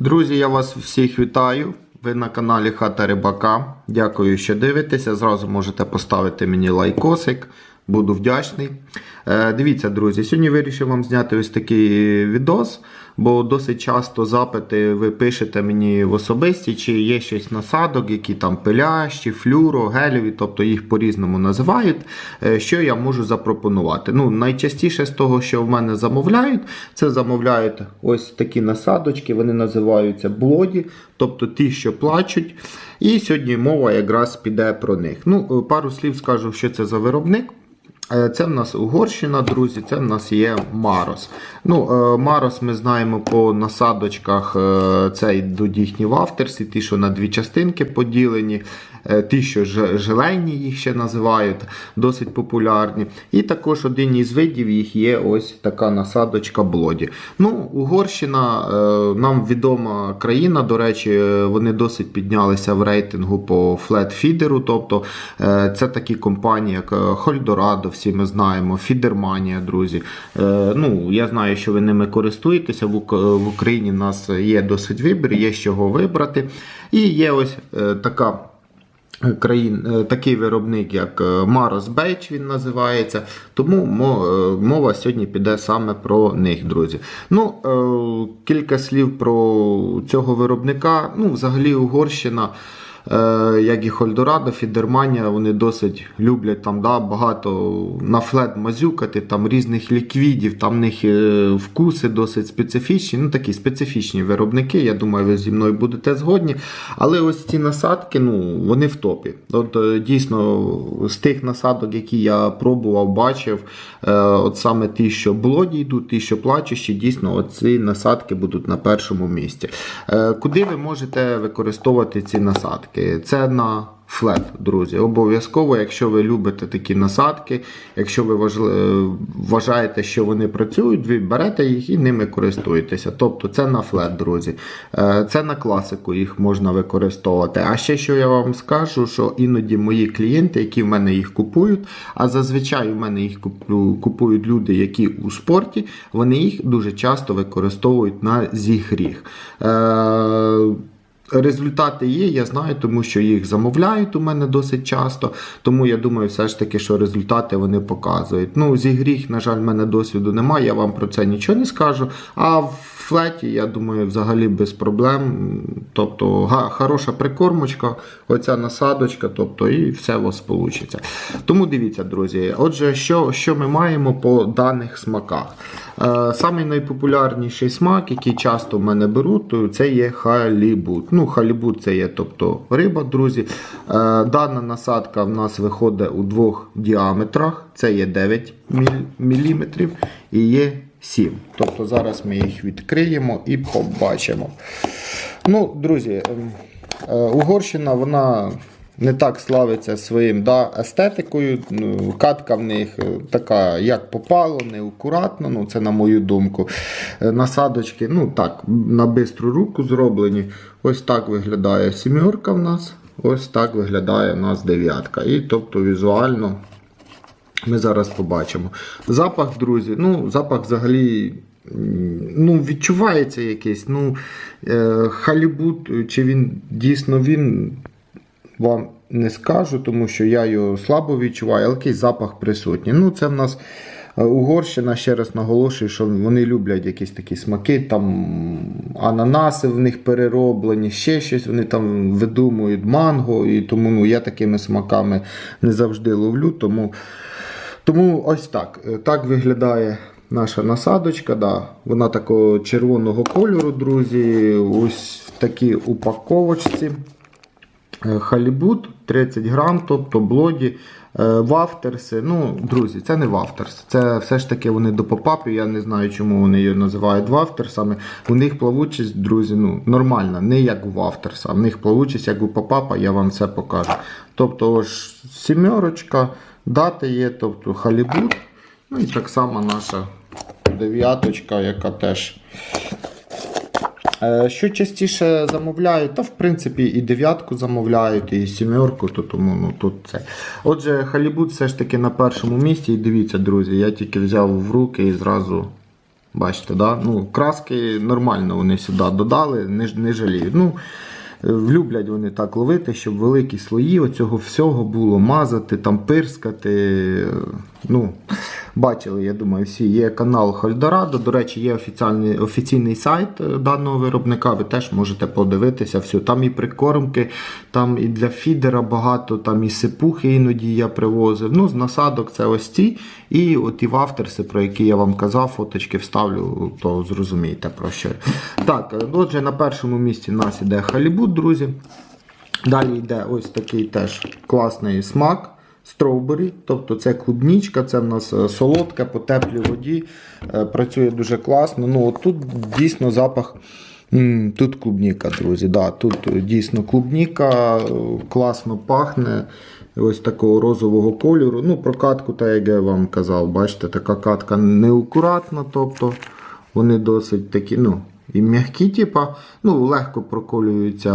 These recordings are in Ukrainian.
Друзі, я вас всіх вітаю. Ви на каналі Хата Рибака. Дякую, що дивитеся. Зразу можете поставити мені лайкосик. Буду вдячний. Е, дивіться, друзі, сьогодні вирішив вам зняти ось такий відос, бо досить часто запити ви пишете мені в особисті, чи є щось насадок, які там пилящі, флюро, гелеві, тобто їх по-різному називають. Е, що я можу запропонувати? Ну, найчастіше з того, що в мене замовляють, це замовляють ось такі насадочки, вони називаються блоді, тобто ті, що плачуть. І сьогодні мова якраз піде про них. Ну, пару слів скажу, що це за виробник. Е, Це в нас Угорщина, друзі, це в нас є Марос. Ну, е, Марос ми знаємо по насадочках, це йдуть їхні вафтерси, ті, що на дві частинки поділені, ті, що желейні їх ще називають, досить популярні. І також один із видів їх є ось така насадочка Блоді. Ну, Угорщина е, нам відома країна, до речі, е, вони досить піднялися в рейтингу по флетфідеру, тобто е, це такі компанії, як е, Хольдорадо, всі ми знаємо, Фідерманія, друзі. Е, Ну, я знаю, що ви ними користуєтеся. В Україні в нас є досить вибір, є з чого вибрати. І є ось е, така. Країн, е, такий виробник, як е, Maros Beach, він називається. Тому е, мова сьогодні піде саме про них, друзі. Ну, кілька слів про цього виробника. Ну, взагалі, Угорщина. Е, як і Хольдорадо, Фідерманія, вони досить люблять там да, багато на флет мазюкати, там різних ліквідів, там в них е, вкуси досить специфічні. Ну такі специфічні виробники. Я думаю, ви зі мною будете згодні. Але ось ці насадки, ну вони в топі. От е, дійсно з тих насадок, які я пробував, бачив, от саме ті, що блоді йдуть, ті, що плачущі, дійсно, оці насадки будуть на першому місці. Куди ви можете використовувати ці насадки? Це на флет, друзі. Обов'язково, якщо ви любите такі насадки, якщо ви вважаєте, що вони працюють, ви берете їх і ними користуєтеся. Тобто це на флет, друзі. Е, Це на класику їх можна використовувати. А ще що я вам скажу, що іноді мої клієнти, які в мене їх купують, а зазвичай у мене їх купують люди, які у спорті, вони їх дуже часто використовують на зігріх. Результати є, я знаю, тому що їх замовляють у мене досить часто. Тому я думаю, все ж таки, що результати вони показують. Ну, зі гріх, на жаль, в мене досвіду немає, я вам про це нічого не скажу. А в флеті, я думаю, взагалі без проблем. Тобто хороша прикормочка, оця насадочка, тобто і все у вас вийде. Тому дивіться, друзі. Отже, що, що ми маємо по даних смаках? Е, Самий найпопулярніший смак, який часто в мене беруть, це є халібут. Ну, халібут це є тобто риба, друзі. Е, Дана насадка в нас виходить у двох діаметрах. Це є 9 мм і є 7. Тобто зараз ми їх відкриємо і побачимо. Ну, друзі, ем, е, Угорщина, вона не так славиться своїм да, естетикою. Ну, Катка в них е, така, як попало, неакуратно, ну це на мою думку. Е, Насадочки, ну так, на бистру руку зроблені. Ось так виглядає сімерка в нас. Ось так виглядає в нас дев'ятка. І тобто візуально ми зараз побачимо. Запах, друзі, ну, запах взагалі. Ну, відчувається якийсь. Ну, е, халібут, чи він дійсно він вам не скажу, тому що я його слабо відчуваю, але якийсь запах присутній. Ну, це в нас е, Угорщина, ще раз наголошую, що вони люблять якісь такі смаки, там ананаси в них перероблені, ще щось вони там видумують, манго, і тому ну, я такими смаками не завжди ловлю. Тому, тому ось так. Е, Так виглядає. Наша насадочка, да, вона такого червоного кольору, друзі. Ось в такій упаковочці. Е, Халібут 30 грам, тобто блоді, е, вафтерси. Ну, друзі, це не вафтерс. Це все ж таки вони до попапів. Я не знаю, чому вони її називають вафтерсами. У них плавучість, друзі, ну, нормальна, не як у вафтерса. В них плавучість, як у попапа, я вам все покажу. Тобто, ось сімерочка, дати є, тобто халібут. Ну і так само наша дев'яточка, яка теж. Е, Що частіше замовляють, та в принципі і дев'ятку замовляють, і сімерку, то тому ну, тут це. Отже, халібут все ж таки на першому місці. І дивіться, друзі, я тільки взяв в руки і зразу Бачите, да? ну, краски нормально вони сюди додали, не, не жаліють. Ну, Люблять вони так ловити, щоб великі слої оцього всього було мазати, там пирскати. Ну, бачили, я думаю, всі. Є канал Хольдорадо. До речі, є офіційний, офіційний сайт е, даного виробника. Ви теж можете подивитися все. Там і прикормки, там і для фідера багато, там і сипухи іноді я привозив. Ну, з насадок це ось ці. І от і вафтерси, про які я вам казав, фоточки вставлю, то зрозумієте про що. Так, е, отже, на першому місці у нас іде халібут, друзі. Далі йде ось такий теж класний смак. Строубері, тобто це клубнічка, це в нас е, солодка по теплій воді. е, Працює дуже класно. Ну, тут дійсно запах. Тут клубніка, друзі. Да, тут е, дійсно клубніка, класно пахне. Ось такого розового кольору. Ну, про катку, так як я вам казав, бачите, така катка неакуратна, тобто вони досить такі, ну, і м'які, типа, ну, легко проколюються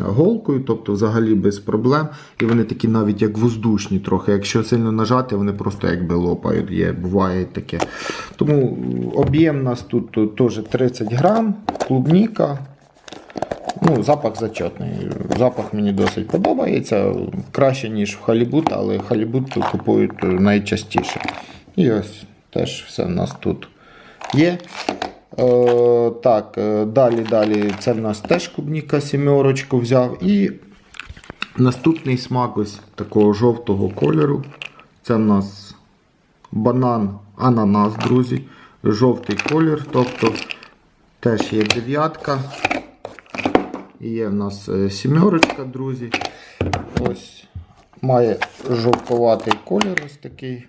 голкою, тобто взагалі без проблем. І вони такі навіть як воздушні трохи. Якщо сильно нажати, вони просто якби лопають. Є, буває таке. Тому об'єм у нас тут, теж 30 грам, клубніка. Ну, запах зачетний. Запах мені досить подобається. Краще, ніж в халібут, але халібут купують найчастіше. І ось теж все в нас тут є. Е, так, е, далі, далі. Це в нас теж клубніка сімерочку взяв. І наступний смак ось такого жовтого кольору. Це в нас банан ананас, друзі. Жовтий колір, тобто теж є дев'ятка. І є в нас е, сімерочка, друзі. Ось має жовтуватий колір ось такий.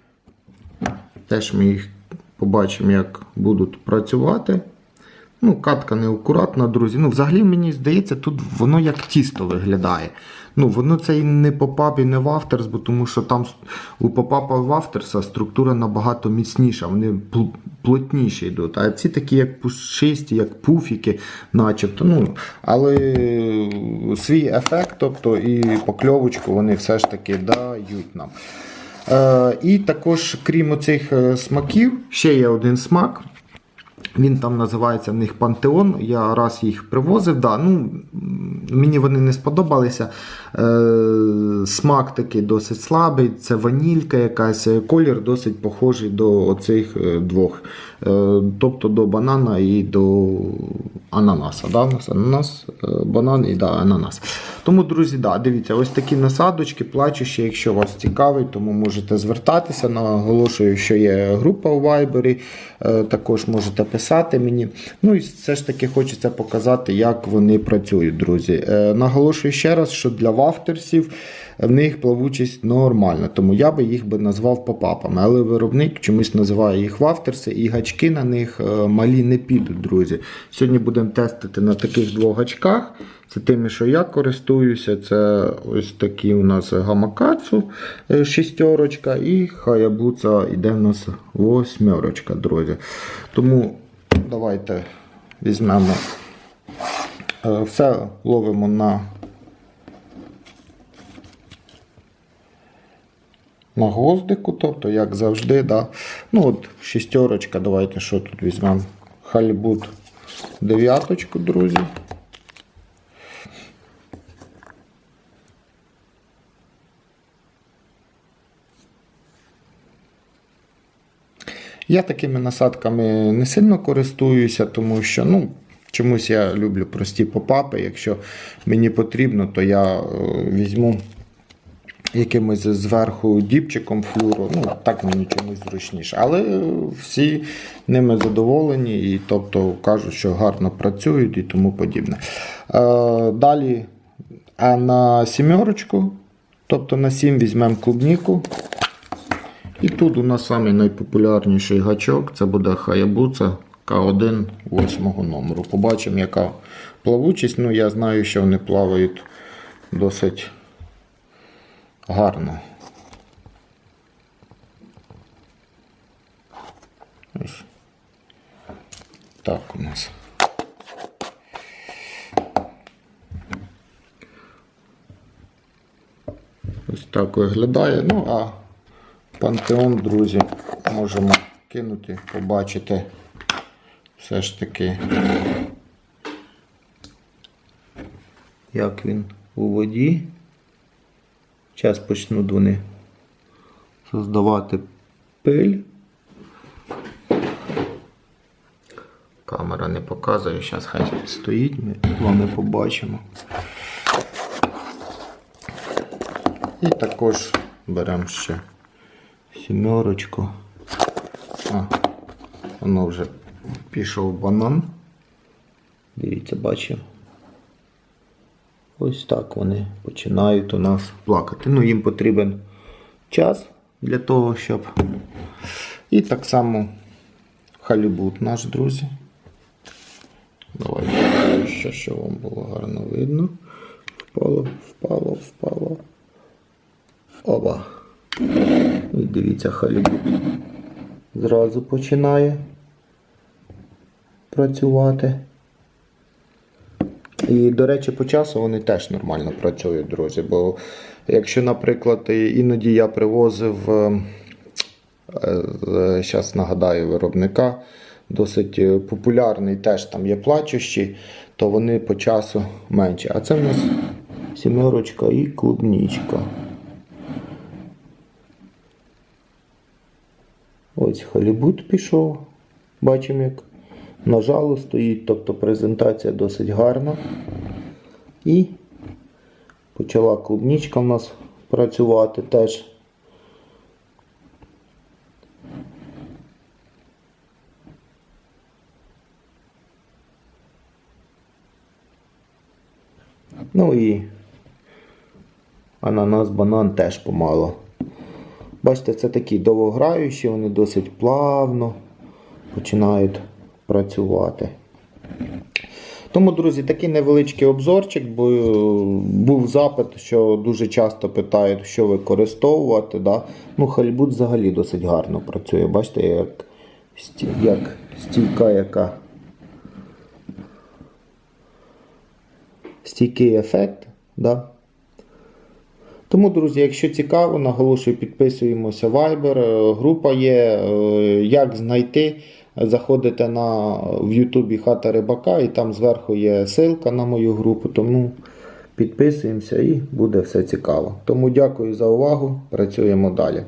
Теж ми їх побачимо, як будуть працювати. Ну, катка неакуратна, друзі. Ну, взагалі, мені здається, тут воно як тісто виглядає. Ну, воно це і не попап, і не вафтерс, бо тому що там у попапа вафтерса структура набагато міцніша, вони плотніші йдуть. А ці такі, як пушисті, як пуфіки, начебто. Ну, але свій ефект, тобто і покльовочку вони все ж таки дають нам. Е, і також, крім оцих е, смаків, ще є один смак. Він там називається в них Пантеон. Я раз їх привозив. Да, ну, мені вони не сподобалися. Е, смак такий досить слабий, це ванілька якась, е, колір досить похожий до оцих е, двох. Е, тобто до банана і до ананаса. Да? Ананас, е, банан і да, ананас. Тому, друзі, да, дивіться, ось такі насадочки, плачущі, якщо вас цікавить, тому можете звертатися. Наголошую, що є група у Viber, е, також можете писати мені. Ну і все ж таки хочеться показати, як вони працюють, друзі. Наголошую ще раз, що для вафтерсів в них плавучість нормальна, тому я би їх би назвав попапами. Але виробник чомусь називає їх вафтерси, і гачки на них е, малі не підуть, друзі. Сьогодні будемо тестити на таких двох гачках. Це тими, що я користуюся. Це ось такі у нас гамакацу е, шістерочка і хаябуца йде в нас восьмерочка, друзі. Тому давайте візьмемо е, все ловимо на на гвоздику, тобто, як завжди, да. Ну от шістерочка, давайте що тут візьмемо. Халібут дев'яточку, друзі. Я такими насадками не сильно користуюся, тому що ну, чомусь я люблю прості попапи. Якщо мені потрібно, то я е, візьму якимось зверху діпчиком флюру. Ну, так мені чомусь зручніше. Але всі ними задоволені і тобто кажуть, що гарно працюють і тому подібне. Е, далі, а на сімерочку, тобто на 7 візьмемо клубніку. І тут у нас найпопулярніший гачок це буде Hayabusa К1 8 номеру. Побачимо, яка плавучість. Ну, я знаю, що вони плавають досить гарно. Ось. Так у нас. Ось так виглядає. Ну, а пантеон, друзі, можемо кинути, побачити все ж таки, як він у воді. Зараз почнуть вони создавати пиль. Камера не показує, зараз хай стоїть, ми з вами побачимо. І також беремо ще сімерочку. А, воно вже пішов банан. Дивіться, бачимо. Ось так вони починають у нас плакати. Ну, їм потрібен час для того, щоб. І так само халібут наш, друзі. Давайте ще, щоб вам було гарно видно. Впало, впало, впало. Оба. І дивіться, халібут зразу починає працювати. І, до речі, по часу вони теж нормально працюють, друзі. Бо якщо, наприклад, іноді я привозив, зараз нагадаю, виробника, досить е, популярний, теж там є плачущі, то вони по часу менші. А це в нас сімерочка і клубнічка. Ось халібут пішов. Бачимо, як на жалу стоїть, тобто презентація досить гарна. І почала клубнічка в нас працювати теж. Ну і ананас, банан теж помало. Бачите, це такі довгограючі, вони досить плавно починають працювати. Тому, друзі, такий невеличкий обзорчик, бо е, був запит, що дуже часто питають, що використовувати. Да? Ну, хальбут взагалі досить гарно працює. Бачите, як, як стійка, яка стійкий ефект. Да? Тому, друзі, якщо цікаво, наголошую, підписуємося Viber, е, група є. е, Як знайти? Заходите на, в Ютубі Хата Рибака і там зверху є ссылка на мою групу. Тому підписуємося і буде все цікаво. Тому дякую за увагу. Працюємо далі.